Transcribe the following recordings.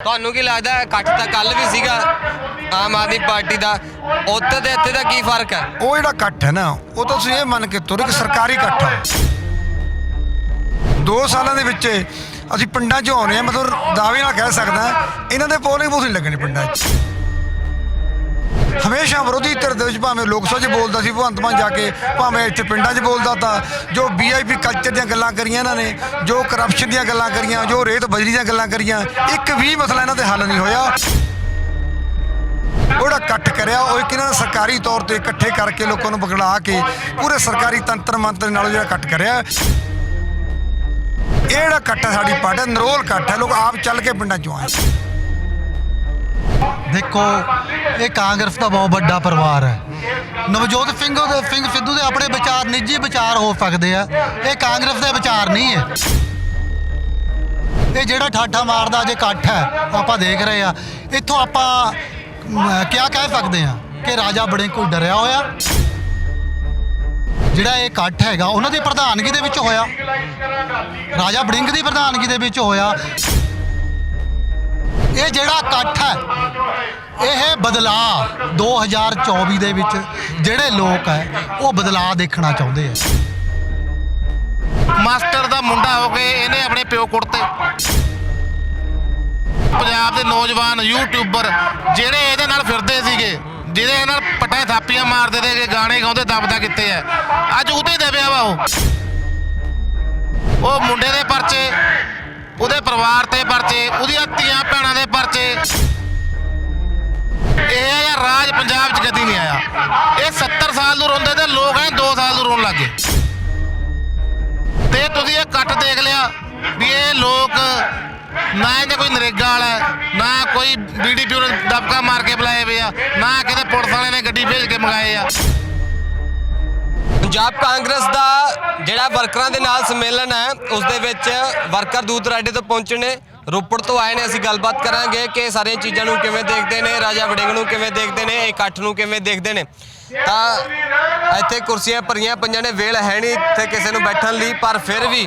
ਤੁਹਾਨੂੰ ਕੀ ਲੱਗਦਾ ਹੈ, ਇਕੱਠ ਤਾਂ ਕੱਲ ਵੀ ਸੀਗਾ, ਆਮ ਆਦਮੀ ਪਾਰਟੀ ਦਾ, ਉੱਥੇ ਤੇ ਇੱਥੇ ਦਾ ਕੀ ਫ਼ਰਕ ਹੈ? ਉਹ ਜਿਹੜਾ ਇਕੱਠ ਹੈ ਨਾ, ਉਹ ਤਾਂ ਤੁਸੀਂ ਇਹ ਮੰਨ ਕੇ ਤੁਰ ਕਿ ਸਰਕਾਰੀ ਇਕੱਠ ਆ। ਦੋ ਸਾਲਾਂ ਦੇ ਵਿੱਚ ਅਸੀਂ ਪਿੰਡਾਂ 'ਚ ਆਉਨੇ ਆ ਮਤਲਬ ਦਾਅਵੇ ਨਾਲ ਕਹਿ ਸਕਦਾ, ਇਹਨਾਂ ਦੇ ਪੋਲਿੰਗ ਬੂਥ ਨਹੀਂ ਲੱਗਣੇ ਪਿੰਡਾਂ 'ਚ। ਹਮੇਸ਼ਾ ਵਿਰੋਧੀ ਧਿਰ ਦੇ ਵਿੱਚ ਭਾਵੇਂ ਲੋਕ ਸਭਾ 'ਚ ਬੋਲਦਾ ਸੀ, ਭਗਵੰਤ ਮਾਨ ਜਾ ਕੇ ਭਾਵੇਂ ਇੱਥੇ ਪਿੰਡਾਂ 'ਚ ਬੋਲਦਾ ਤਾਂ, ਜੋ ਵੀਆਈਪੀ ਕਲਚਰ ਦੀਆਂ ਗੱਲਾਂ ਕਰੀਆਂ ਇਹਨਾਂ ਨੇ, ਜੋ ਕਰਪਸ਼ਨ ਦੀਆਂ ਗੱਲਾਂ ਕਰੀਆਂ, ਜੋ ਰੇਤ ਬਜਰੀ ਦੀਆਂ ਗੱਲਾਂ ਕਰੀਆਂ, ਇੱਕ ਵੀ ਮਸਲਾ ਇਹਨਾਂ ਤੇ ਹੱਲ ਨਹੀਂ ਹੋਇਆ। ਉਹਦਾ ਇਕੱਠ ਕਰਿਆ, ਉਹ ਇੱਕ ਇਹਨਾਂ ਨੇ ਸਰਕਾਰੀ ਤੌਰ ਤੇ ਇਕੱਠੇ ਕਰਕੇ ਲੋਕਾਂ ਨੂੰ ਬਗਲਾ ਕੇ ਪੂਰੇ ਸਰਕਾਰੀ ਤੰਤਰ ਮੰਤਰ ਨਾਲ ਜਿਹੜਾ ਇਕੱਠ ਕਰਿਆ। ਇਹ ਜਿਹੜਾ ਇਕੱਠ ਹੈ ਸਾਡੀ ਪਾਰਟੀ ਨਰੋਲ ਇਕੱਠ ਹੈ, ਲੋਕ ਆਪ ਚੱਲ ਕੇ ਪਿੰਡਾਂ ਚੋਂ ਆਏ। ਦੇਖੋ, ਇਹ ਕਾਂਗਰਸ ਦਾ ਬਹੁਤ ਵੱਡਾ ਪਰਿਵਾਰ ਹੈ। ਨਵਜੋਤ ਸਿੰਘ ਦੇ, ਸਿੰਘ ਸਿੱਧੂ ਦੇ ਆਪਣੇ ਵਿਚਾਰ, ਨਿੱਜੀ ਵਿਚਾਰ ਹੋ ਸਕਦੇ ਆ। ਇਹ ਕਾਂਗਰਸ ਦੇ ਵਿਚਾਰ ਨਹੀਂ ਹੈ। ਇਹ ਜਿਹੜਾ ਠਾਠਾ ਮਾਰਦਾ ਜੇ ਇਕੱਠ ਹੈ, ਆਪਾਂ ਦੇਖ ਰਹੇ ਆ। ਇੱਥੋਂ ਆਪਾਂ ਕੀ ਕਹਿ ਸਕਦੇ ਆ ਕਿ ਰਾਜਾ ਬੜੇ ਕੋਈ ਡਰਿਆ ਹੋਇਆ। ਜਿਹੜਾ ਇਹ ਇਕੱਠ ਹੈਗਾ, ਉਹਨਾਂ ਦੀ ਪ੍ਰਧਾਨਗੀ ਦੇ ਵਿੱਚ ਹੋਇਆ। ਰਾਜਾ ਬੜਿੰਗ ਦੀ ਪ੍ਰਧਾਨਗੀ ਦੇ ਵਿੱਚ ਹੋਇਆ। ਇਹ ਜਿਹੜਾ ਇਕੱਠ ਹੈ, ਇਹ ਬਦਲਾਅ 2024 ਦੇ ਵਿੱਚ ਜਿਹੜੇ ਲੋਕ ਹੈ, ਉਹ ਬਦਲਾਅ ਦੇਖਣਾ ਚਾਹੁੰਦੇ ਆ। ਮਾਸਟਰ ਦਾ ਮੁੰਡਾ ਹੋ ਕੇ ਇਹਨੇ ਆਪਣੇ ਪਿਓ ਕੁੱਟਤੇ। ਪੰਜਾਬ ਦੇ ਨੌਜਵਾਨ ਯੂਟਿਊਬਰ ਜਿਹੜੇ ਇਹਦੇ ਨਾਲ ਫਿਰਦੇ ਸੀਗੇ, ਜਿਹਦੇ ਨਾਲ ਪਟਾਂ ਥਾਪੀਆਂ ਮਾਰਦੇ ਤੇ ਗਾਣੇ ਗਾਉਂਦੇ ਦਬਦਾ ਕਿੱਥੇ ਐ ਅੱਜ ਉਹਦੇ ਦਬਿਆ ਵਾ ਉਹ। ਉਹ ਮੁੰਡੇ ਦੇ ਪਰਚੇ ਉਹਦੇ ਪਰਿਵਾਰ ਤੇ ਪਰਚੇ, ਉਹਦੀਆਂ ਧੀਆਂ ਭੈਣਾਂ ਦੇ ਪਰਚੇ। ਇਹ ਜਿਹਾ ਰਾਜ ਪੰਜਾਬ 'ਚ ਕਦੀ ਨਹੀਂ ਆਇਆ। ਇਹ 70 ਸਾਲ ਨੂੰ ਰੋਂਦੇ ਤੇ ਲੋਕ ਐ 2 ਸਾਲ ਨੂੰ ਰੋਣ ਲੱਗੇ ਤੇ ਤੁਸੀਂ ਇਹ ਕੱਟ ਦੇਖ ਲਿਆ ਵੀ ਇਹ ਲੋਕ ਨਾ ਇਹਦੇ ਕੋਈ ਨਰੇਗਾ ਵਾਲਾ ਨਾ ਕੋਈ ਬੀਡੀਪੀ ਨੂੰ ਦਬਕਾ ਮਾਰ ਕੇ ਬੁਲਾਏ ਹੋਏ ਆ, ਨਾ ਕਿਤੇ ਪੁਲਿਸ ਵਾਲੇ ਨੇ ਗੱਡੀ ਭੇਜ ਕੇ ਮੰਗਾਏ ਆ। ਪੰਜਾਬ ਕਾਂਗਰਸ ਦਾ ਜਿਹੜਾ ਵਰਕਰਾਂ ਦੇ ਨਾਲ ਸੰਮੇਲਨ ਹੈ ਉਸ ਦੇ ਵਿੱਚ ਵਰਕਰ ਦੂਤ ਰਾਡੇ ਤੋਂ ਪਹੁੰਚੇ ਨੇ ਰੋਪੜ ਤੋਂ ਆਏ ਨੇ ਅਸੀਂ ਗੱਲਬਾਤ ਕਰਾਂਗੇ ਕਿ ਸਾਰੀਆਂ ਚੀਜ਼ਾਂ ਨੂੰ ਕਿਵੇਂ ਦੇਖਦੇ ਨੇ ਰਾਜਾ ਵੜਿੰਗ ਨੂੰ ਕਿਵੇਂ ਦੇਖਦੇ ਨੇ ਇਕੱਠ ਨੂੰ ਕਿਵੇਂ ਦੇਖਦੇ ਨੇ। ਤਾਂ ਇੱਥੇ ਕੁਰਸੀਆਂ ਭਰੀਆਂ ਪਈਆਂ ਨੇ ਵੇਲ ਹੈ ਨਹੀਂ ਇੱਥੇ ਕਿਸੇ ਨੂੰ ਬੈਠਣ ਲਈ ਪਰ ਫਿਰ ਵੀ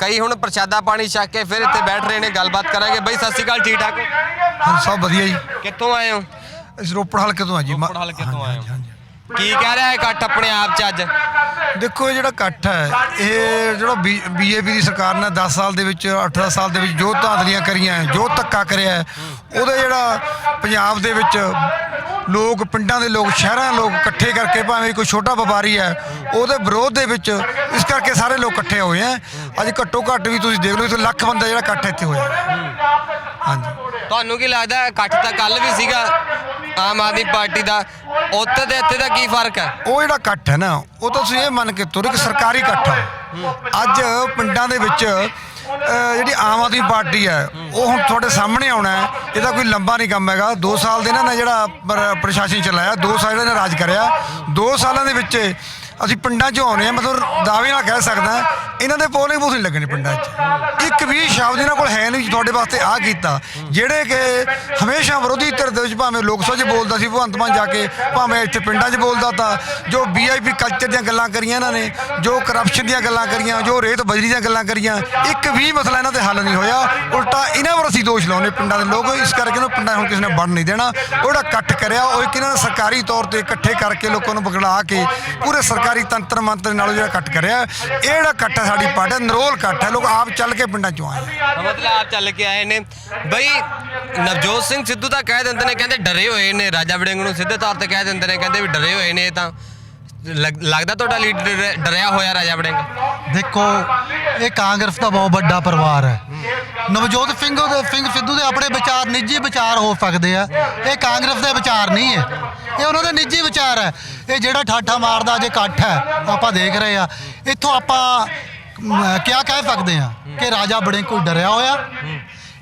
ਕਈ ਹੁਣ ਪ੍ਰਸ਼ਾਦਾ ਪਾਣੀ ਛਕ ਕੇ ਫਿਰ ਇੱਥੇ ਬੈਠ ਰਹੇ ਨੇ ਗੱਲਬਾਤ ਕਰਾਂਗੇ। ਬਈ ਸਤਿ ਸ਼੍ਰੀ ਅਕਾਲ ਠੀਕ ਠਾਕ ਸਭ ਵਧੀਆ ਜੀ। ਕਿੱਥੋਂ ਆਏ ਹੋ? ਰੋਪੜ ਹਲਕੇ ਤੋਂ ਆ ਜੀ ਰੋਪੜ ਹਲਕੇ ਤੋਂ ਆਏ ਹੋ। ਕੀ ਕਹਿ ਰਿਹਾ ਹੈ ਇਕੱਠ ਆਪਣੇ ਆਪ ਚ ਅੱਜ? ਦੇਖੋ, ਇਹ ਜਿਹੜਾ ਇਕੱਠ ਹੈ, ਇਹ ਜਿਹੜਾ ਬੀਜੇਪੀ ਦੀ ਸਰਕਾਰ ਨੇ 10 ਸਾਲ ਦੇ ਵਿੱਚ 18 ਸਾਲ ਦੇ ਵਿੱਚ ਜੋ ਧਾਂਦਲੀਆਂ ਕਰੀਆਂ ਜੋ ਧੱਕਾ ਕਰਿਆ ਉਹਦਾ ਜਿਹੜਾ ਪੰਜਾਬ ਦੇ ਵਿੱਚ ਲੋਕ, ਪਿੰਡਾਂ ਦੇ ਲੋਕ, ਸ਼ਹਿਰਾਂ ਦੇ ਲੋਕ ਇਕੱਠੇ ਕਰਕੇ ਭਾਵੇਂ ਕੋਈ ਛੋਟਾ ਵਪਾਰੀ ਹੈ, ਉਹਦੇ ਵਿਰੋਧ ਦੇ ਵਿੱਚ ਇਸ ਕਰਕੇ ਸਾਰੇ ਲੋਕ ਇਕੱਠੇ ਹੋਏ ਆ ਅੱਜ ਘੱਟੋ ਘੱਟ ਵੀ ਤੁਸੀਂ ਦੇਖ ਲਓ, ਇੱਥੇ ਲੱਖ ਬੰਦਾ ਜਿਹੜਾ ਇਕੱਠ ਇੱਥੇ ਹੋਇਆ। ਹਾਂਜੀ। ਤੁਹਾਨੂੰ ਕੀ ਲੱਗਦਾ ਇਕੱਠ ਤਾਂ ਕੱਲ ਵੀ ਸੀਗਾ, ਆਮ ਆਦਮੀ ਪਾਰਟੀ ਦਾ, ਉੱਥੇ ਤੇ ਇੱਥੇ ਦਾ ਕੀ ਫ਼ਰਕ ਹੈ? ਉਹ ਜਿਹੜਾ ਇਕੱਠ ਹੈ ਨਾ, ਉਹ ਤਾਂ ਤੁਸੀਂ ਇਹ ਮੰਨ ਕੇ ਤੁਰ ਕਿ ਸਰਕਾਰੀ ਇਕੱਠ ਆ। ਅੱਜ ਪਿੰਡਾਂ ਦੇ ਵਿੱਚ ਜਿਹੜੀ ਆਮ ਆਦਮੀ ਪਾਰਟੀ ਹੈ, ਉਹ ਹੁਣ ਤੁਹਾਡੇ ਸਾਹਮਣੇ ਆਉਣਾ ਹੈ। ਇਹਦਾ ਕੋਈ ਲੰਬਾ ਨਹੀਂ ਕੰਮ ਹੈਗਾ। 2 ਸਾਲ ਦੇ ਇਹਨਾਂ ਜਿਹੜਾ ਪ੍ਰਸ਼ਾਸਨ ਚਲਾਇਆ 2 ਸਾਲ ਇਹਨਾਂ ਨੇ ਰਾਜ ਕਰਿਆ। 2 ਸਾਲਾਂ ਦੇ ਵਿੱਚ ਅਸੀਂ ਪਿੰਡਾਂ 'ਚ ਆਉਨੇ ਆ ਮਤਲਬ ਦਾਅਵੇ ਨਾਲ ਕਹਿ ਸਕਦਾ ਇਹਨਾਂ ਦੇ ਪੋਲਿੰਗ ਬੂਥ ਨਹੀਂ ਲੱਗਣੇ ਪਿੰਡਾਂ 'ਚ। ਇੱਕ ਵੀ ਸ਼ਬਦ ਇਹਨਾਂ ਕੋਲ ਹੈ ਨਹੀਂ ਤੁਹਾਡੇ ਵਾਸਤੇ ਆ ਕੀਤਾ। ਜਿਹੜੇ ਕਿ ਹਮੇਸ਼ਾ ਵਿਰੋਧੀ ਧਿਰ ਦੇ ਵਿੱਚ ਭਾਵੇਂ ਲੋਕ ਸਭਾ 'ਚ ਬੋਲਦਾ ਸੀ, ਭਗਵੰਤ ਮਾਨ ਜਾ ਕੇ ਭਾਵੇਂ ਇੱਥੇ ਪਿੰਡਾਂ 'ਚ ਬੋਲਦਾ ਤਾਂ, ਜੋ ਵੀਆਈਪੀ ਕਲਚਰ ਦੀਆਂ ਗੱਲਾਂ ਕਰੀਆਂ ਇਹਨਾਂ ਨੇ, ਜੋ ਕਰਪਸ਼ਨ ਦੀਆਂ ਗੱਲਾਂ ਕਰੀਆਂ, ਜੋ ਰੇਤ ਬਜਰੀ ਦੀਆਂ ਗੱਲਾਂ ਕਰੀਆਂ, ਇੱਕ ਵੀ ਮਸਲਾ ਇਹਨਾਂ ਤੇ ਹੱਲ ਨਹੀਂ ਹੋਇਆ। ਉਲਟਾ ਇਹਨਾਂ ਪਰ ਅਸੀਂ ਦੋਸ਼ ਲਾਉਨੇ ਪਿੰਡਾਂ ਦੇ ਲੋਕ, ਇਸ ਕਰਕੇ ਇਹਨਾਂ ਪਿੰਡਾਂ 'ਚ ਹੁਣ ਕਿਸੇ ਨੇ ਬਣ ਨਹੀਂ ਦੇਣਾ। ਉਹਦਾ ਇਕੱਠ ਕਰਿਆ, ਉਹ ਇੱਕ ਇਹਨਾਂ ਨੇ ਸਰਕਾਰੀ ਤੌਰ ਤੇ ਇਕੱਠੇ ਕਰਕੇ ਲੋਕਾਂ ਨੂੰ ਬਗੜਾ ਕੇ ਪੂਰੇ ਸਰਕਾਰੀ ਤੰਤਰ ਮੰਤਰ ਨਾਲ ਜਿਹੜਾ ਇਕੱਠ ਕਰਿਆ, ਇਹ ਜਿਹੜਾ ਇਕੱਠ ਹੈ ਸਾਡੀ ਪਾਰਟੀ ਦਾ, ਨਰੋਲ ਇਕੱਠ ਹੈ ਲੋਕ ਆਪ ਚੱਲ ਕੇ ਪਿੰਡਾਂ 'ਚੋਂ ਆਏ। ਮਤਲਬ ਆਪ ਚੱਲ ਕੇ ਆਏ ਨੇ। ਬਈ ਨਵਜੋਤ ਸਿੰਘ ਸਿੱਧੂ ਤਾਂ ਕਹਿ ਦਿੰਦੇ ਨੇ ਕਹਿੰਦੇ ਡਰੇ ਹੋਏ ਨੇ ਰਾਜਾ ਵੜਿੰਗ ਨੂੰ ਸਿੱਧੇ ਤੌਰ ਤੇ ਕਹਿ ਦਿੰਦੇ ਨੇ ਕਹਿੰਦੇ ਵੀ ਡਰੇ ਹੋਏ ਨੇ ਇਹ ਤਾਂ। ਲੱਗ- ਲੱਗਦਾ ਤੁਹਾਡਾ ਲੀਡਰ ਡਰਿਆ- ਹੋਇਆ ਰਾਜਾ ਵੜਿੰਗ? ਦੇਖੋ ਇਹ ਕਾਂਗਰਸ ਦਾ ਬਹੁਤ ਵੱਡਾ ਪਰਿਵਾਰ ਹੈ। ਨਵਜੋਤ ਸਿੰਘ ਦੇ ਸਿੰਘ ਸਿੱਧੂ ਦੇ ਆਪਣੇ ਵਿਚਾਰ ਨਿੱਜੀ ਵਿਚਾਰ ਹੋ ਸਕਦੇ ਆ। ਇਹ ਕਾਂਗਰਸ ਦੇ ਵਿਚਾਰ ਨਹੀਂ ਹੈ। ਇਹ ਉਹਨਾਂ ਦੇ ਨਿੱਜੀ ਵਿਚਾਰ ਹੈ। ਇਹ ਜਿਹੜਾ ਠਾਠਾ ਮਾਰਦਾ ਜੇ ਇਕੱਠ ਹੈ ਆਪਾਂ ਦੇਖ ਰਹੇ ਆ। ਇੱਥੋਂ ਆਪਾਂ ਕੀ ਕਹਿ ਸਕਦੇ ਆ ਕਿ ਰਾਜਾ ਬੜੇ ਕੋਈ ਡਰਿਆ ਹੋਇਆ।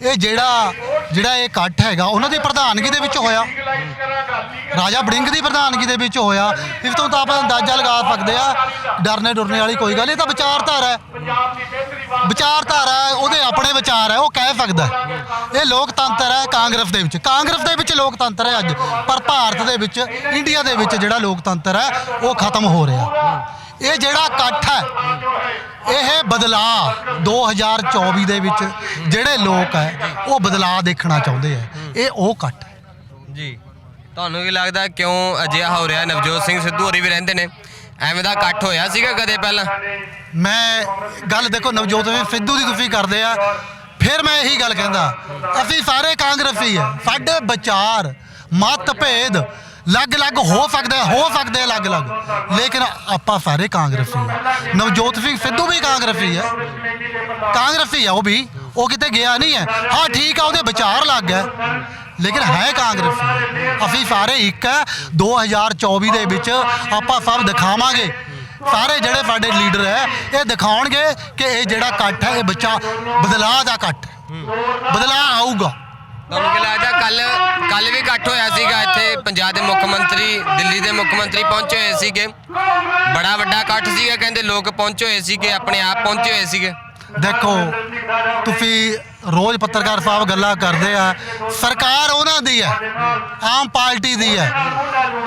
ਇਹ ਜਿਹੜਾ ਜਿਹੜਾ ਇਹ ਇਕੱਠ ਹੈਗਾ ਉਹਨਾਂ ਦੀ ਪ੍ਰਧਾਨਗੀ ਦੇ ਵਿੱਚ ਹੋਇਆ। ਰਾਜਾ ਬੜਿੰਗ ਦੀ ਪ੍ਰਧਾਨਗੀ ਦੇ ਵਿੱਚ ਹੋਇਆ। ਇਸ ਤੋਂ ਤਾਂ ਆਪਾਂ ਅੰਦਾਜ਼ਾ ਲਗਾ ਸਕਦੇ ਆ ਡਰਨੇ ਡੁਰਨੇ ਵਾਲੀ ਕੋਈ ਗੱਲ ਨਹੀਂ, ਇਹ ਤਾਂ ਵਿਚਾਰਧਾਰਾ ਹੈ। ਵਿਚਾਰਧਾਰਾ ਉਹਦੇ ਆਪਣੇ ਵਿਚਾਰ ਹੈ ਉਹ ਕਹਿ ਸਕਦਾ ਇਹ ਲੋਕਤੰਤਰ ਹੈ ਕਾਂਗਰਸ ਦੇ ਵਿੱਚ। ਕਾਂਗਰਸ ਦੇ ਵਿੱਚ ਲੋਕਤੰਤਰ ਹੈ ਅੱਜ ਪਰ ਭਾਰਤ ਦੇ ਵਿੱਚ ਇੰਡੀਆ ਦੇ ਵਿੱਚ ਜਿਹੜਾ ਲੋਕਤੰਤਰ ਹੈ ਉਹ ਖਤਮ ਹੋ ਰਿਹਾ। ਇਹ ਜਿਹੜਾ ਇਕੱਠ ਹੈ ਇਹ ਬਦਲਾਅ 2024 ਦੇ ਵਿੱਚ ਜਿਹੜੇ ਲੋਕ ਹੈ ਉਹ ਬਦਲਾਅ ਦੇਖਣਾ ਚਾਹੁੰਦੇ ਆ ਇਹ ਉਹ ਹੈ। ਜੀ। ਤੁਹਾਨੂੰ ਕੀ ਲੱਗਦਾ ਕਿਉਂ ਅਜਿਹਾ ਹੋ ਰਿਹਾ? ਨਵਜੋਤ ਸਿੰਘ ਸਿੱਧੂ ਹੋਰੀ ਵੀ ਰਹਿੰਦੇ ਨੇ। ਐਵੇਂ ਦਾ ਇਕੱਠ ਹੋਇਆ ਸੀਗਾ ਕਦੇ ਪਹਿਲਾਂ? ਮੈਂ ਗੱਲ ਦੇਖੋ ਨਵਜੋਤ ਸਿੰਘ ਸਿੱਧੂ ਦੀ ਤੁਸੀਂ ਕਰਦੇ ਆ ਫਿਰ ਮੈਂ ਇਹੀ ਗੱਲ ਕਹਿੰਦਾ ਅਸੀਂ ਸਾਰੇ ਕਾਂਗਰਸੀ ਆ ਸਾਡੇ ਵਿਚਾਰ ਮਤ ਭੇਦ ਅਲੱਗ-ਅਲੱਗ ਹੋ ਸਕਦਾ ਹੋ ਸਕਦਾ ਅਲੱਗ-ਅਲੱਗ। ਲੇਕਿਨ ਆਪਾਂ ਸਾਰੇ ਕਾਂਗਰਸੀ ਆ ਨਵਜੋਤ ਸਿੰਘ ਸਿੱਧੂ ਵੀ ਕਾਂਗਰਸੀ ਆ ਕਾਂਗਰਸੀ ਆ ਉਹ ਵੀ। ਉਹ ਕਿਤੇ ਗਿਆ ਨਹੀਂ ਹੈ। ਹਾਂ, ਠੀਕ ਆ, ਉਹਦੇ ਵਿਚਾਰ ਲੱਗ ਹੈ। ਲੇਕਿਨ ਹੈ ਕਾਂਗਰਸੀ। ਅਸੀਂ ਸਾਰੇ ਇੱਕ ਹੈ। 2024 ਦੇ ਵਿੱਚ ਆਪਾਂ ਸਭ ਦਿਖਾਵਾਂਗੇ। ਸਾਰੇ ਜਿਹੜੇ ਸਾਡੇ ਲੀਡਰ ਹੈ, ਇਹ ਦਿਖਾਉਣਗੇ ਕਿ ਇਹ ਜਿਹੜਾ ਇਕੱਠ ਹੈ, ਇਹ ਬੱਚਾ ਬਦਲਾਅ ਦਾ ਇਕੱਠ ਬਦਲਾਅ ਆਊਗਾ। ਤੁਹਾਨੂੰ ਕੀ ਲੱਗਦਾ ਕੱਲ ਕੱਲ ਵੀ ਇਕੱਠ ਹੋਇਆ ਸੀਗਾ ਇੱਥੇ ਪੰਜਾਬ ਦੇ ਮੁੱਖ ਮੰਤਰੀ, ਦਿੱਲੀ ਦੇ ਮੁੱਖ ਮੰਤਰੀ ਪਹੁੰਚੇ ਹੋਏ ਸੀਗੇ। ਬੜਾ ਵੱਡਾ ਇਕੱਠ ਸੀਗਾ, ਕਹਿੰਦੇ ਲੋਕ ਪਹੁੰਚੇ ਹੋਏ ਸੀਗੇ, ਆਪਣੇ ਆਪ ਪਹੁੰਚੇ ਹੋਏ ਸੀਗੇ। ਦੇਖੋ, ਤੁਸੀਂ ਰੋਜ਼ ਪੱਤਰਕਾਰ ਸਾਹਿਬ ਗੱਲਾਂ ਕਰਦੇ ਆ। ਸਰਕਾਰ ਉਹਨਾਂ ਦੀ ਹੈ, ਆਮ ਪਾਰਟੀ ਦੀ ਹੈ।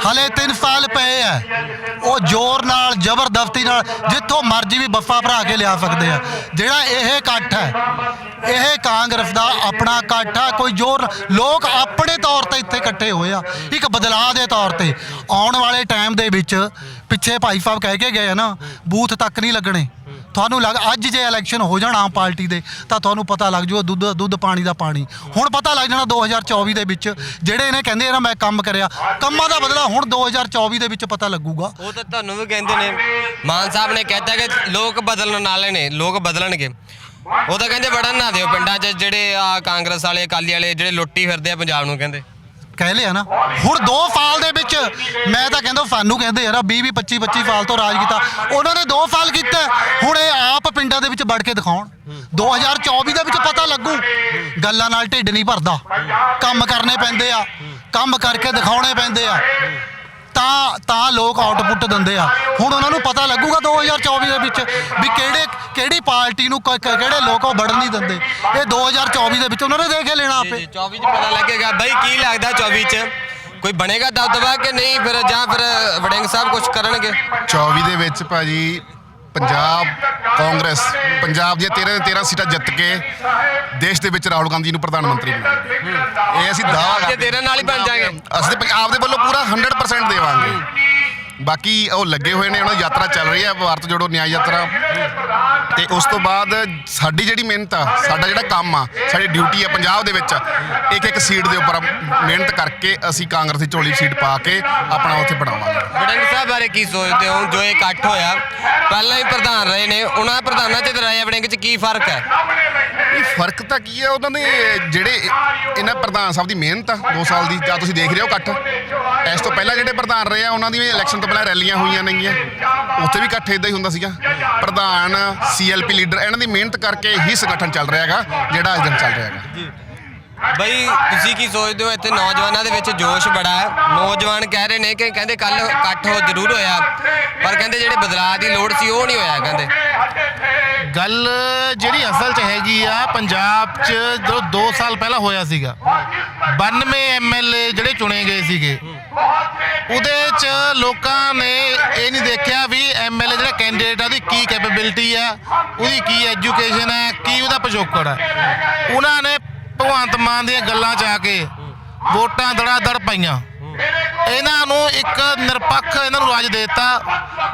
ਹਲੇ 3 ਸਾਲ ਪਏ ਆ। ਉਹ ਜ਼ੋਰ ਨਾਲ, ਜ਼ਬਰਦਸਤੀ ਨਾਲ, ਜਿੱਥੋਂ ਮਰਜ਼ੀ ਵੀ ਬੱਫਾ ਭਰਾ ਕੇ ਲਿਆ ਸਕਦੇ ਆ। ਜਿਹੜਾ ਇਹ ਇਕੱਠ ਹੈ, ਇਹ ਕਾਂਗਰਸ ਦਾ ਆਪਣਾ ਇਕੱਠ ਆ। ਕੋਈ ਜ਼ੋਰ ਲੋਕ ਆਪਣੇ ਤੌਰ ਤੇ ਇੱਥੇ ਇਕੱਠੇ ਹੋਏ ਆ। ਇੱਕ ਬਦਲਾਅ ਦੇ ਤੌਰ ਤੇ, ਆਉਣ ਵਾਲੇ ਟਾਈਮ ਦੇ ਵਿੱਚ ਪਿੱਛੇ ਭਾਈ ਸਾਹਿਬ ਕਹਿ ਕੇ ਗਏ ਆ ਨਾ, ਬੂਥ ਤੱਕ ਨਹੀਂ ਲੱਗਣੇ। ਤੁਹਾਨੂੰ ਲੱਗ ਅੱਜ ਜੇ ਇਲੈਕਸ਼ਨ ਹੋ ਜਾਣ ਆਮ ਪਾਰਟੀ ਦੇ, ਤਾਂ ਤੁਹਾਨੂੰ ਪਤਾ ਲੱਗ ਜੂਗਾ ਦੁੱਧ ਦੁੱਧ ਪਾਣੀ ਦਾ ਪਾਣੀ। ਹੁਣ ਪਤਾ ਲੱਗ ਜਾਣਾ 2024 ਦੇ ਵਿੱਚ, ਜਿਹੜੇ ਇਹਨੇ ਕਹਿੰਦੇ ਨਾ ਮੈਂ ਕੰਮ ਕਰਿਆ, ਕੰਮਾਂ ਦਾ ਬਦਲਾ ਹੁਣ 2024 ਦੇ ਵਿੱਚ ਪਤਾ ਲੱਗੂਗਾ। ਉਹ ਤਾਂ ਤੁਹਾਨੂੰ ਵੀ ਕਹਿੰਦੇ ਨੇ, ਮਾਨ ਸਾਹਿਬ ਨੇ ਕਹਿਤਾ ਕਿ ਲੋਕ ਬਦਲਣ ਵਾਲੇ ਨੇ, ਲੋਕ ਬਦਲਣਗੇ। ਉਹ ਤਾਂ ਕਹਿੰਦੇ ਵੜਨ ਨਾ ਦਿਓ ਪਿੰਡਾਂ 'ਚ ਜਿਹੜੇ ਆ ਕਾਂਗਰਸ ਵਾਲੇ, ਅਕਾਲੀ ਵਾਲੇ, ਜਿਹੜੇ ਲੁੱਟੀ ਫਿਰਦੇ ਆ ਪੰਜਾਬ ਨੂੰ ਕਹਿੰਦੇ। ਕਹਿ ਲਿਆ ਨਾ। ਹੁਣ ਦੋ ਸਾਲ ਦੇ ਵਿੱਚ ਮੈਂ ਤਾਂ ਕਹਿੰਦਾ ਸਾਨੂੰ ਕਹਿੰਦੇ ਯਾਰ 20 20 25 25 ਸਾਲ ਤੋਂ ਰਾਜ ਕੀਤਾ। ਉਹਨਾਂ ਨੇ ਦੋ ਸਾਲ ਕੀਤਾ। ਹੁਣ ਇਹ ਆਪ ਪਿੰਡਾਂ ਦੇ ਵਿੱਚ ਵੜ ਕੇ ਦਿਖਾਉਣ। 2024 ਦੇ ਵਿੱਚ ਪਤਾ ਲੱਗੂ। ਗੱਲਾਂ ਨਾਲ ਢਿੱਡ ਨਹੀਂ ਭਰਦਾ। ਕੰਮ ਕਰਨੇ ਪੈਂਦੇ ਆ। ਕੰਮ ਕਰਕੇ ਦਿਖਾਉਣੇ ਪੈਂਦੇ ਆ। ਤਾਂ ਤਾਂ ਲੋਕ ਆਊਟਪੁੱਟ ਦਿੰਦੇ ਆ। ਹੁਣ ਉਹਨਾਂ ਨੂੰ ਪਤਾ ਲੱਗੂਗਾ 2024 ਦੇ ਵਿੱਚ ਵੀ ਕਿਹੜੇ ਕਿਹੜੀ ਪਾਰਟੀ ਨੂੰ ਕ- ਕ- ਕਿਹੜੇ ਲੋਕ ਉਹ ਵੜਨ ਨਹੀਂ ਦਿੰਦੇ? ਇਹ 2024 ਦੇ ਵਿੱਚ ਉਹਨਾਂ ਨੇ ਦੇਖ ਹੀ ਲੈਣਾ ਜੀ ਆਪੇ। ਜੀ 24 'ਚ ਪਤਾ ਲੱਗੇਗਾ। ਬਈ ਕੀ ਲੱਗਦਾ 24 'ਚ? ਕੋਈ ਬਣੇਗਾ ਦਬਦਬਾ ਕਿ ਨਹੀਂ? ਫਿਰ ਜਾਂ ਫਿਰ ਵੜਿੰਗ ਸਾਹਿਬ ਕੁਝ ਕਰਨਗੇ? 24 ਦੇ ਵਿੱਚ ਭਾਜੀ ਪੰਜਾਬ ਕਾਂਗਰਸ ਪੰਜਾਬ ਦੀਆਂ 13 ਦੇ 13 ਸੀਟਾਂ ਜਿੱਤ ਕੇ ਦੇਸ਼ ਦੇ ਵਿੱਚ ਰਾਹੁਲ ਗਾਂਧੀ ਨੂੰ ਪ੍ਰਧਾਨ ਮੰਤਰੀ ਬਣਾਉਣਗੇ ਇਹ ਅਸੀਂ ਦਾਅਵਾ ਕਰਦੇ ਤੇਰੇ ਨਾਲ ਹੀ ਬਣ ਜਾਗੇ। ਅਸੀਂ ਤੇ ਪੰਜਾਬ ਦੇ ਵੱਲੋਂ ਪੂਰਾ 100% ਦੇਵਾਂਗੇ। ਬਾਕੀ ਉਹ ਲੱਗੇ ਹੋਏ ਨੇ ਉਹਨਾਂ ਦੀ ਯਾਤਰਾ ਚੱਲ ਰਹੀ ਹੈ ਭਾਰਤ ਜੋੜੋ ਨਿਆਂ ਯਾਤਰਾ। ਤੇ ਉਸ ਤੋਂ ਬਾਅਦ ਸਾਡੀ ਜਿਹੜੀ ਮਿਹਨਤ ਆ ਸਾਡਾ ਜਿਹੜਾ ਕੰਮ ਆ ਸਾਡੀ ਡਿਊਟੀ ਆ ਪੰਜਾਬ ਦੇ ਵਿੱਚ ਇੱਕ ਇੱਕ ਸੀਟ ਦੇ ਉੱਪਰ ਮਿਹਨਤ ਕਰਕੇ ਅਸੀਂ ਕਾਂਗਰਸ ਦੀ ਝੋਲੀ ਸੀਟ ਪਾ ਕੇ ਆਪਣਾ ਉੱਥੇ ਬਣਾਵਾਂਗੇ। ਵੜਿੰਗ ਸਾਹਿਬ ਬਾਰੇ ਕੀ ਸੋਚਦੇ ਹੋ? ਜੋ ਇਹ ਇਕੱਠ ਹੋਇਆ ਪਹਿਲਾਂ ਹੀ ਪ੍ਰਧਾਨ ਰਹੇ ਨੇ ਉਹਨਾਂ ਪ੍ਰਧਾਨਾਂ 'ਚ ਤੇ ਰਾਜਾ ਵੜਿੰਗ 'ਚ ਕੀ ਫ਼ਰਕ ਹੈ? ਇਹ ਫ਼ਰਕ ਤਾਂ ਕੀ ਹੈ? ਉਹਨਾਂ ਦੇ ਜਿਹੜੇ ਇਹਨਾਂ ਪ੍ਰਧਾਨ ਸਾਹਿਬ ਦੀ ਮਿਹਨਤ ਆ 2 ਸਾਲ ਦੀ ਜਾਂ ਤੁਸੀਂ ਦੇਖ ਰਹੇ ਹੋ ਇਕੱਠ। ਇਸ ਤੋਂ ਪਹਿਲਾਂ ਜਿਹੜੇ ਪ੍ਰਧਾਨ ਰਹੇ ਆ ਉਹਨਾਂ ਦੀ ਵੀ ਇਲੈਕਸ਼ਨ ਤੋਂ ਪਹਿਲਾਂ ਰੈਲੀਆਂ ਹੋਈਆਂ ਨੇਗੀਆਂ। ਉੱਥੇ ਵੀ ਇਕੱਠ ਇਦਾਂ ਹੀ ਹੁੰਦਾ ਸੀਗਾ। ਪ੍ਰਧਾਨ ਸੀਐਲਪੀ ਲੀਡਰ ਇਹਨਾਂ ਦੀ ਮਿਹਨਤ ਕਰਕੇ ਹੀ ਸੰਗਠਨ ਚੱਲ ਰਿਹਾ ਹੈਗਾ ਜਿਹੜਾ ਅੱਜ ਦਿਨ ਚੱਲ ਰਿਹਾ ਹੈਗਾ। ਬਈ ਤੁਸੀਂ ਕੀ ਸੋਚਦੇ ਹੋ ਇੱਥੇ ਨੌਜਵਾਨਾਂ ਦੇ ਵਿੱਚ ਜੋਸ਼ ਬੜਾ ਹੈ? ਨੌਜਵਾਨ ਕਹਿ ਰਹੇ ਨੇ ਕਿ ਕਹਿੰਦੇ ਕੱਲ ਇਕੱਠ ਹੋ ਜ਼ਰੂਰ ਹੋਇਆ। ਪਰ ਕਹਿੰਦੇ ਜਿਹੜੇ ਬਦਲਾਅ ਦੀ ਲੋੜ ਸੀ ਉਹ ਨਹੀਂ ਹੋਇਆ ਕਹਿੰਦੇ। ਗੱਲ ਜਿਹੜੀ ਅਸਲ 'ਚ ਹੈਗੀ ਆ ਪੰਜਾਬ 'ਚ ਜੋ 2 ਸਾਲ ਪਹਿਲਾਂ ਹੋਇਆ ਸੀਗਾ 92 ਐਮਐਲਏ ਜਿਹੜੇ ਚੁਣੇ ਗਏ ਸੀਗੇ ਉਹਦੇ 'ਚ ਲੋਕਾਂ ਨੇ ਇਹ ਨਹੀਂ ਦੇਖਿਆ ਵੀ ਐਮਐਲਏ ਜਿਹੜਾ ਕੈਂਡੀਡੇਟ ਆ, ਉਹਦੀ ਕੀ ਕੈਪੇਬਿਲਿਟੀ ਆ, ਉਹਦੀ ਕੀ ਐਜੂਕੇਸ਼ਨ ਹੈ ਕੀ ਉਹਦਾ ਪਿਛੋਕੜ ਹੈ ਉਹਨਾਂ ਨੇ ਭਗਵੰਤ ਮਾਨ ਦੀਆਂ ਗੱਲਾਂ 'ਚ ਆ ਕੇ ਵੋਟਾਂ ਦੜਾ ਦੜ ਪਾਈਆਂ। ਇਹਨਾਂ ਨੂੰ ਇੱਕ ਨਿਰਪੱਖ ਇਹਨਾਂ ਨੂੰ ਰਾਜ ਦੇ ਦਿੱਤਾ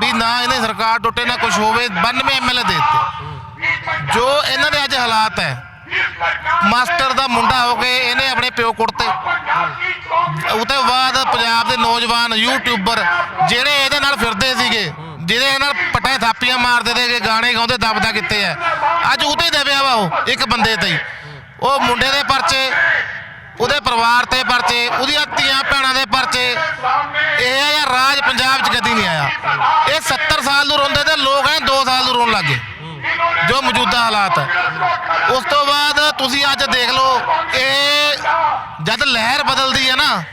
ਵੀ ਨਾ ਇਹਨੇ ਸਰਕਾਰ ਟੁੱਟੇ, ਨਾ ਕੁਝ ਹੋਵੇ 92 ਐਮਐਲਏ ਦੇ ਦਿੱਤੇ। ਜੋ ਇਹਨਾਂ ਦੇ ਅੱਜ ਹਾਲਾਤ ਹੈ, ਮਾਸਟਰ ਦਾ ਮੁੰਡਾ ਹੋ ਕੇ ਇਹਨੇ ਆਪਣੇ ਪਿਓ ਕੁੱਟਤੇ। ਉਹ ਤੋਂ ਨੌਜਵਾਨ ਯੂਟਿਊਬਰ ਜਿਹੜੇ ਇਹਦੇ ਨਾਲ ਫਿਰਦੇ ਸੀਗੇ, ਜਿਹਦੇ ਨਾਲ ਪਟਾਂ ਥਾਪੀਆਂ ਮਾਰਦੇ ਤੇ ਗਾਣੇ ਗਾਉਂਦੇ, ਦਬਦਾ ਕਿੱਥੇ ਹੈ ਅੱਜ ਉਹਤੇ ਦਬਿਆ ਵਾ ਉਹ, ਇੱਕ ਬੰਦੇ ਤੇ ਉਹ ਮੁੰਡੇ ਦੇ ਪਰਚੇ, ਉਹਦੇ ਪਰਿਵਾਰ ਤੇ ਪਰਚੇ, ਉਹਦੀਆਂ ਧੀਆਂ ਭੈਣਾਂ ਦੇ ਪਰਚੇ। ਇਹ ਜਿਹਾ ਰਾਜ ਪੰਜਾਬ 'ਚ ਕਦੀ ਨਹੀਂ ਆਇਆ। ਇਹ 70 ਸਾਲ ਨੂੰ ਰੋਂਦੇ ਤੇ ਲੋਕ ਐ 2 ਸਾਲ ਨੂੰ ਰੋਣ ਲੱਗੇ, ਜੋ ਮੌਜੂਦਾ ਹਾਲਾਤ ਹੈ ਉਸ ਤੋਂ ਬਾਅਦ ਤੁਸੀਂ ਅੱਜ ਦੇਖ ਲਓ, ਇਹ ਜਦ ਲਹਿਰ ਬਦਲਦੀ ਹੈ ਨਾ,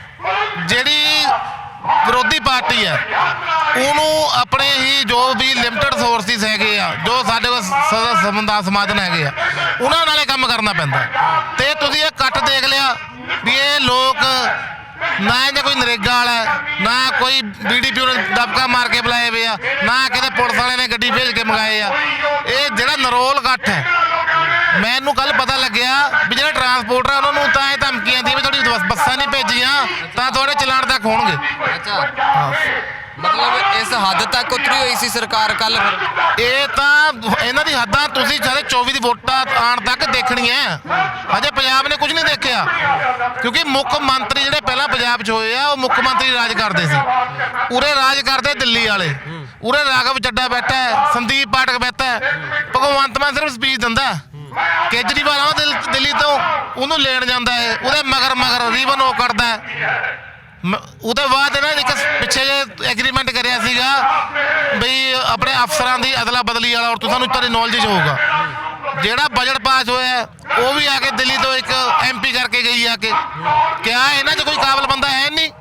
ਜਿਹੜੀ ਵਿਰੋਧੀ ਪਾਰਟੀ ਹੈ ਉਹਨੂੰ ਆਪਣੇ ਹੀ ਜੋ ਵੀ ਲਿਮਟਿਡ ਸੋਰਸਿਸ ਹੈਗੇ ਆ, ਜੋ ਸਾਡੇ ਕੋਲ ਸ- ਸਮਾਧਨ ਹੈਗੇ ਆ, ਉਹਨਾਂ ਨਾਲੇ ਕੰਮ ਕਰਨਾ ਪੈਂਦਾ। ਤੇ ਤੁਸੀਂ ਇਹ ਇਕੱਠ ਦੇਖ ਲਿਆ ਵੀ ਇਹ ਲੋਕ ਨਾ ਇਹਦਾ ਕੋਈ ਨਰੇਗਾ ਵਾਲਾ ਨਾ ਕੋਈ ਬੀਡੀਪੀ ਨੇ ਦਬਕਾ ਮਾਰ ਕੇ ਬੁਲਾਏ ਹੋਏ ਆ, ਨਾ ਕਿਤੇ ਪੁਲਿਸ ਵਾਲੇ ਨੇ ਗੱਡੀ ਭੇਜ ਕੇ ਮੰਗਾਏ ਆ। ਇਹ ਜਿਹੜਾ ਨਰੋਲ ਇਕੱਠ ਹੈ, ਮੈਨੂੰ ਕੱਲ ਪਤਾ ਲੱਗਿਆ ਵੀ ਜਿਹੜੇ ਟਰਾਂਸਪੋਰਟਰ ਉਹਨਾਂ ਨੂੰ ਤਾਂ ਇਹ ਧਮਕੀਆਂ ਦੀ ਵੀ ਤੁਹਾਡੀ ਬੱਸ- ਨਹੀਂ ਭੇਜੀਆਂ ਤਾਂ ਤੁਹਾਡੇ ਚਲਾਨ ਤੱਕ ਹੋਣਗੇ। ਅੱਛਾ। ਮਤਲਬ ਇਸ ਹੱਦ ਤੱਕ ਉਤਰੀ ਹੋਈ ਸੀ ਸਰਕਾਰ ਕੱਲ ਇਹ ਤਾਂ ਇਹਨਾਂ ਦੀ ਹੱਦਾਂ ਤੁਸੀਂ ਸਾਰੇ 24 ਦੀ ਵੋਟਾਂ ਆਉਣ ਤੱਕ ਦੇਖਣੀਆਂ। ਅਜੇ ਪੰਜਾਬ ਨੇ ਕੁਝ ਨਹੀਂ ਦੇਖਿਆ। ਕਿਉਂਕਿ ਮੁੱਖ ਮੰਤਰੀ ਜਿਹੜੇ ਪਹਿਲਾਂ ਪੰਜਾਬ 'ਚ ਹੋਏ ਆ ਉਹ ਮੁੱਖ ਮੰਤਰੀ ਰਾਜ ਕਰਦੇ ਸੀ। ਉਰੇ ਰਾਜ ਕਰਦੇ ਦਿੱਲੀ ਵਾਲੇ। ਉਰੇ ਰਾਘਵ ਚੱਡਾ ਬੈਠਾ ਹੈ ਸੰਦੀਪ ਪਾਠਕ ਬੈਠਾ ਹੈ। ਭਗਵੰਤ ਮਾਨ ਸਿਰਫ ਸਪੀਚ ਦਿੰਦਾ ਹੈ। ਕੇਜਰੀਵਾਲ ਆ ਦਿੱਲ- ਦਿੱਲੀ ਤੋਂ ਉਹਨੂੰ ਲੈਣ ਜਾਂਦਾ ਹੈ। ਉਹਦੇ ਮਗਰ ਮਗਰ ਰੀਵਨ ਉਹ ਕਰਦਾ ਹੈ। ਮ- ਉਹਦੇ ਬਾਅਦ ਇਹਨਾਂ ਨੇ ਇੱਕ ਪਿੱਛੇ ਜੇ ਐਗਰੀਮੈਂਟ ਕਰਿਆ ਸੀਗਾ ਬਈ ਆਪਣੇ ਅਫਸਰਾਂ ਦੀ ਅਦਲਾ ਬਦਲੀ ਵਾਲਾ ਔਰ ਤੁਹਾਨੂੰ ਤੁਹਾਡੀ ਨੌਲੇਜ ਹੋਊਗਾ। ਜਿਹੜਾ ਬਜਟ ਪਾਸ ਹੋਇਆ ਉਹ ਵੀ ਆ ਕੇ ਦਿੱਲੀ ਤੋਂ ਇੱਕ ਐਮਪੀ ਕਰਕੇ ਗਈ ਆ ਕੇ। ਕਿਆ ਇਹਨਾਂ 'ਚ ਕੋਈ ਕਾਬਲ ਬੰਦਾ ਹੈ ਨਹੀਂ?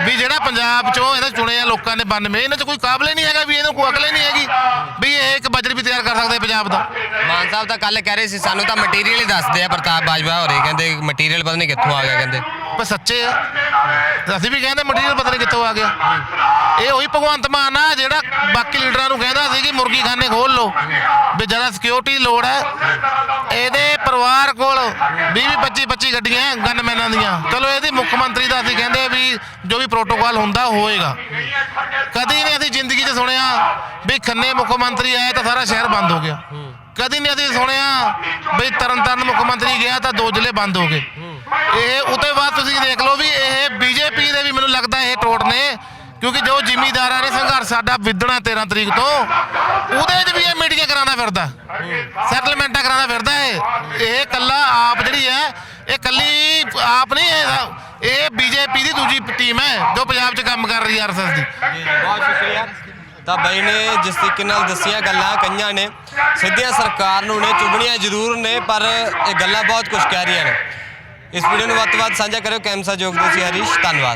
ਵੀ ਜਿਹੜਾ ਪੰਜਾਬ 'ਚੋਂ ਇਹਨੇ ਚੁਣੇ ਆ ਲੋਕਾਂ ਨੇ 92 ਇਹਨਾਂ 'ਚ ਕੋਈ ਕਾਬਲੇ ਹੀ ਨਹੀਂ ਹੈਗਾ ਵੀ ਇਹਨੂੰ ਕੋਈ ਅਕਲ ਹੀ ਨਹੀਂ ਹੈਗੀ, ਵੀ ਇਹ ਇੱਕ ਬਜਟ ਵੀ ਤਿਆਰ ਕਰ ਸਕਦੇ ਪੰਜਾਬ ਦਾ। ਮਾਨ ਸਾਹਿਬ ਤਾਂ ਕੱਲ ਕਹਿ ਰਹੇ ਸੀ, ਸਾਨੂੰ ਤਾਂ ਮਟੀਰੀਅਲ ਹੀ ਦੱਸਦੇ ਆ ਪ੍ਰਤਾਪ ਬਾਜਵਾ ਹੋਰੇ, ਕਹਿੰਦੇ ਮਟੀਰੀਅਲ ਪਤਾ ਨਹੀਂ ਕਿੱਥੋਂ ਆ ਗਿਆ, ਕਹਿੰਦੇ। ਪਰ ਸੱਚੇ ਆ। ਤੇ ਅਸੀਂ ਵੀ ਕਹਿੰਦੇ ਮਟੀਰੀਅਲ ਪਤਾ ਨਹੀਂ ਕਿੱਥੋਂ ਆ ਗਿਆ। ਇਹ ਉਹੀ ਭਗਵੰਤ ਮਾਨ ਆ ਜਿਹੜਾ ਬਾਕੀ ਲੀਡਰਾਂ ਨੂੰ ਕਹਿੰਦਾ ਸੀ ਕਿ ਮੁਰਗੀ ਖਾਨੇ ਖੋਲ ਲਓ। ਵੀ ਜਰਾ ਸਿਕਿਉਰਿਟੀ ਲੋੜ ਹੈ। ਇਹਦੇ ਪਰਿਵਾਰ ਕੋਲ 20 20 25 25 ਗੱਡੀਆਂ ਗਨਮੈਨਾਂ ਦੀਆਂ। ਚਲੋ, ਇਹਦੀ ਮੁੱਖ ਮੰਤਰੀ ਦਾ ਅਸੀਂ ਕਹਿੰਦੇ ਵੀ ਜੋ ਵੀ ਪ੍ਰੋਟੋਕਾਲ ਹੁੰਦਾ ਹੋਏਗਾ। ਕਦੀ ਨਹੀਂ ਅਸੀਂ ਜ਼ਿੰਦਗੀ 'ਚ ਸੁਣਿਆ ਵੀ ਖੰਨੇ ਮੁੱਖ ਮੰਤਰੀ ਆਏ ਤਾਂ ਸਾਰਾ ਸ਼ਹਿਰ ਬੰਦ ਹੋ ਗਿਆ। ਕਦੀ ਨਹੀਂ ਅਸੀਂ ਸੁਣਿਆ ਵੀ ਤਰਨਤਾਰਨ ਮੁੱਖ ਮੰਤਰੀ ਗਿਆ ਤਾਂ ਦੋ ਜ਼ਿਲ੍ਹੇ ਬੰਦ ਹੋ ਗਏ। ਇਹ ਉਤੇ ਬਾਅਦ ਤੁਸੀਂ ਦੇਖ ਲਓ ਵੀ ਇਹ ਬੀਜੇਪੀ ਦੇ ਵੀ ਮੈਨੂੰ ਲੱਗਦਾ ਇਹ ਟੋਟ ਨੇ, ਕਿਉਂਕਿ ਜੋ ਜ਼ਿਮੀਦਾਰਾਂ ਨੇ ਸੰਘਰਸ਼ ਸਾਡਾ ਵਿਧਣਾ 13 ਤਰੀਕ ਤੋਂ, ਉਹਦੇ 'ਚ ਵੀ ਇਹ ਮੀਟਿੰਗਾਂ ਕਰਾਉਂਦਾ ਫਿਰਦਾ। ਸੈਟਲਮੈਂਟਾਂ ਕਰਾਉਂਦਾ ਫਿਰਦਾ ਇਹ। ਇਹ ਕੱਲਾ ਆਪ ਜਿਹੜੀ ਹੈ, ਇਹ ਕੱਲੀ ਆਪ ਨਹੀਂ, ਇਹ ਇਹ ਬੀਜੇਪੀ ਦੀ ਦੂਜੀ ਟੀਮ ਹੈ, ਜੋ ਪੰਜਾਬ 'ਚ ਕੰਮ ਕਰ ਰਹੀ ਹੈ ਆਰਐਸਐਸ ਦੀ। ਬਹੁਤ ਸ਼ੁਕਰੀਆ। ਤਾਂ ਬਾਈ ਨੇ ਜਿਸ ਤਰੀਕੇ ਨਾਲ ਦੱਸੀਆਂ ਗੱਲਾਂ ਕਈਆਂ ਨੇ, ਸਿੱਧੀਆਂ ਸਰਕਾਰ ਨੂੰ ਨੇ ਚੁਗਣੀਆਂ ਜ਼ਰੂਰ ਨੇ, ਪਰ ਇਹ ਗੱਲਾਂ ਬਹੁਤ ਕੁਝ ਕਹਿ ਰਹੀਆਂ ਨੇ। ਇਸ ਵੀਡੀਓ ਨੂੰ ਵੱਧ ਤੋਂ ਵੱਧ ਸਾਂਝਾ ਕਰਿਓ। ਕੈਮਸਾ ਜੋਗਦੇ ਸੀ ਹਰੀਸ਼। ਧੰਨਵਾਦ।